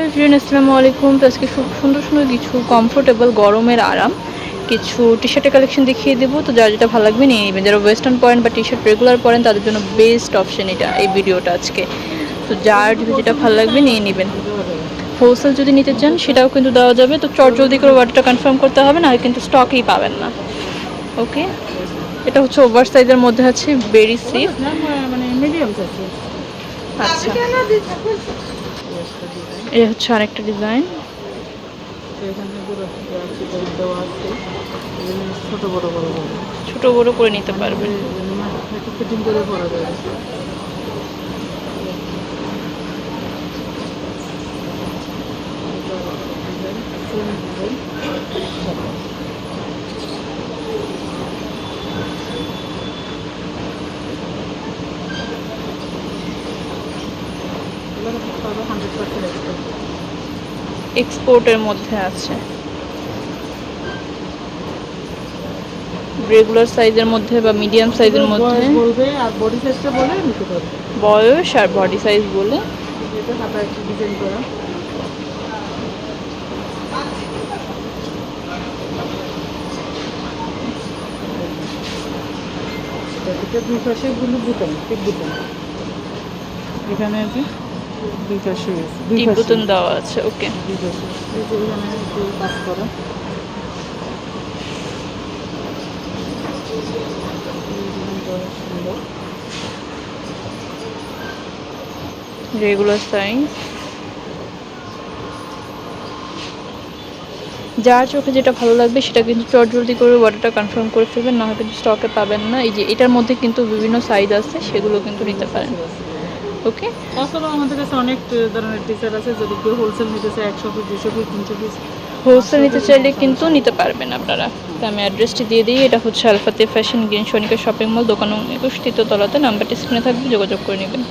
Hello friend আসসালামু আলাইকুম। তো আজকে খুব সুন্দর সুন্দর কিছু কমফোর্টেবল গরমের আরাম কিছু টি শার্টের কালেকশন দেখিয়ে দেবো। তো যার যেটা ভালো লাগবে নিয়ে নেবেন যারা ওয়েস্টার্ন পরেন বা টি শার্ট রেগুলার পরেন তাদের জন্য বেস্ট অপশন এটা এই ভিডিওটা আজকে। তো যার যেটা ভালো লাগবে নিয়ে নেবেন। হোলসেল যদি নিতে চান সেটাও কিন্তু দেওয়া যাবে। তো চট জলদি করে অর্ডারটা কনফার্ম করতে হবে না কিন্তু স্টকেই পাবেন না। ওকে এটা হচ্ছে ওভার সাইজের মধ্যে আছে বেরি মানে মিডিয়াম আছে। আচ্ছা। এই হচ্ছে আরেকটা ডিজাইন। এখানে দেওয়া আছে। ছোট বড় বড় বড় ছোট বড় করে নিতে পারবেন একটু ফিটিং করে পরা যাবে হান্ড্রেড পার্সেন্ট এক্সপোর্টের মধ্যে আছে। রেগুলার সাইজের মধ্যে বা মিডিয়াম সাইজের মধ্যে? বলবে আর বডি সাইজটা বলে নিতে পারবে। বয়স আর বডি সাইজ বলে? এটা হাতা একটু ডিজাইন করা। এটা দুই পাশে গুলো বুতাম টিপ বুতাম এখানে আছে। দুই পাশে দুই টিপ দেওয়া আছে ওকে। দুই পাশে এই যে এখানে একটু কাজ করা। এই ডিজাইনটা সুন্দর রেগুলার সাইজ যার চোখে যেটা ভালো লাগবে সেটা কিন্তু চট জলদি করে অর্ডারটা কনফার্ম করে ফেলবেন না হয় কিন্তু স্টকে পাবেন না। এই যে এটার মধ্যে কিন্তু বিভিন্ন সাইজ আছে সেগুলো কিন্তু নিতে পারেন। ওকে তাছাড়াও আমাদের কাছে অনেক ধরনের টিচার আছে যদি কেউ হোলসেল নিতে চায় একশো পিস দুশো পিস তিনশো পিস হোলসেল নিতে চাইলে কিন্তু নিতে পারবেন আপনারা। তো আমি অ্যাড্রেসটি দিয়ে দিই। এটা হচ্ছে আলফাতে ফ্যাশন গ্রিন সনিকা শপিং মল দোকান একুশ তৃতীয় তলাতে নাম্বারটি স্ক্রিনে থাকবে যোগাযোগ করে নেবেন।